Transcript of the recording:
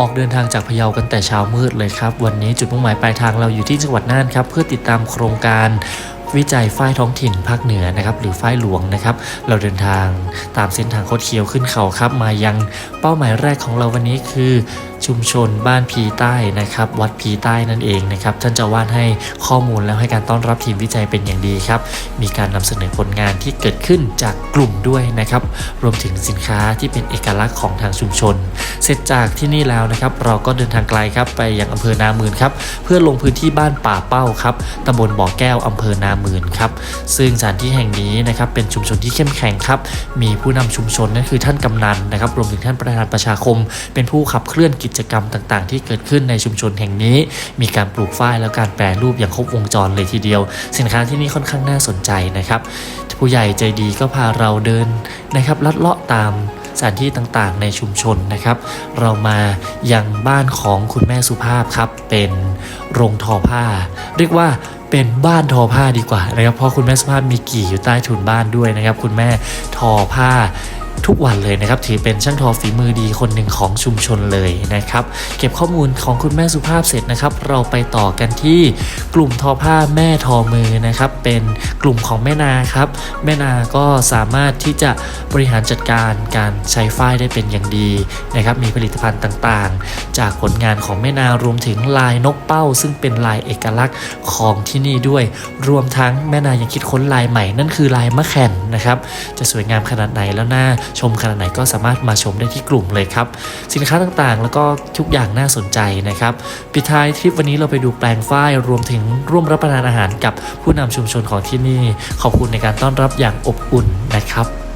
ออกเดินทางจากพะเยากันแต่เช้ามืดเลยครับ วันนี้จุดมุ่งหมายปลายทางเราอยู่ที่จังหวัดน่านครับ เพื่อติดตามโครงการ วิจัยฝ้ายท้องถิ่นภาคเหนือนะครับหรือฝ้ายหลวงนะครับ เราเดินทางตามเส้นทางโคดเคี้ยวขึ้นเขาครับ มายังเป้าหมายแรกของเราวันนี้คือชุมชนบ้านพีใต้นะครับ วัดพีใต้นั่นเองนะครับ ท่านเจ้าวาดให้ข้อมูลแล้วให้การต้อนรับทีมวิจัยเป็นอย่างดีครับ มีการนำเสนอผลงานที่เกิดขึ้นจากกลุ่มด้วยนะครับ รวมถึงสินค้าที่เป็นเอกลักษณ์ของทางชุมชน เสร็จจากที่นี่แล้วนะครับ เราก็เดินทางไกลครับไปยังอำเภอนามืนครับ เพื่อลงพื้นที่บ้านป่าเป้าครับตำบลบ่อแก้วอำเภอนามืนครับซึ่งสถานที่แห่งนี้นะครับเป็นชุมชนที่เข้มแข็งครับมีผู้นำชุมชนนั่นคือท่านกำนันนะครับรวมถึงท่านประธานประชาคม เป็นผู้ขับเคลื่อนกิจกรรมต่าง ๆ ที่เกิดขึ้นในชุมชนแห่งนี้ มีการปลูกฝ้ายแล้วการแปรรูปอย่างครบวงจรเลยทีเดียว สินค้าที่นี่ค่อนข้างน่าสนใจนะครับผู้ใหญ่ใจดีก็พาเราเดินนะครับลัดเลาะตามสถานที่ต่างๆ ในชุมชนนะครับ เรามายังบ้านของคุณแม่สุภาพครับ เป็นโรงทอผ้า เรียกว่า เป็นบ้านทอผ้าดีกว่านะครับเพราะคุณแม่สภาพมีกี่อยู่ใต้ถุนบ้านด้วยนะครับ คุณแม่ทอผ้า ทุกวันเลยนะครับถือเป็นช่างทอฝีมือดีคนหนึ่งของชุมชนเลยนะครับ เก็บข้อมูลของคุณแม่สุภาพเสร็จนะครับ เราไปต่อกันที่กลุ่มทอผ้าแม่ทอมือนะครับ เป็นกลุ่มของแม่นาครับ แม่นาก็สามารถที่จะบริหารจัดการการใช้ฝ้ายได้เป็นอย่างดีนะครับ มีผลิตภัณฑ์ต่างๆ จากผลงานของแม่นารวมถึงลายนกเป้า ซึ่งเป็นลายเอกลักษณ์ของที่นี่ด้วย รวมทั้งแม่นายังคิดค้นลายใหม่นั่นคือลายมะแข่นนะครับ จะสวยงามขนาดไหนแล้วน่าชมขนาดไหนก็สามารถมาชมได้ที่กลุ่มเลยครับ สินค้าต่างๆ แล้วก็ทุกอย่างน่าสนใจนะครับปิดท้ายทริปวันนี้เราไปดูแปลงฝ้ายรวมถึงร่วมรับประทานอาหารกับผู้นำชุมชนของที่นี่ ขอบคุณในการต้อนรับอย่างอบอุ่นนะครับ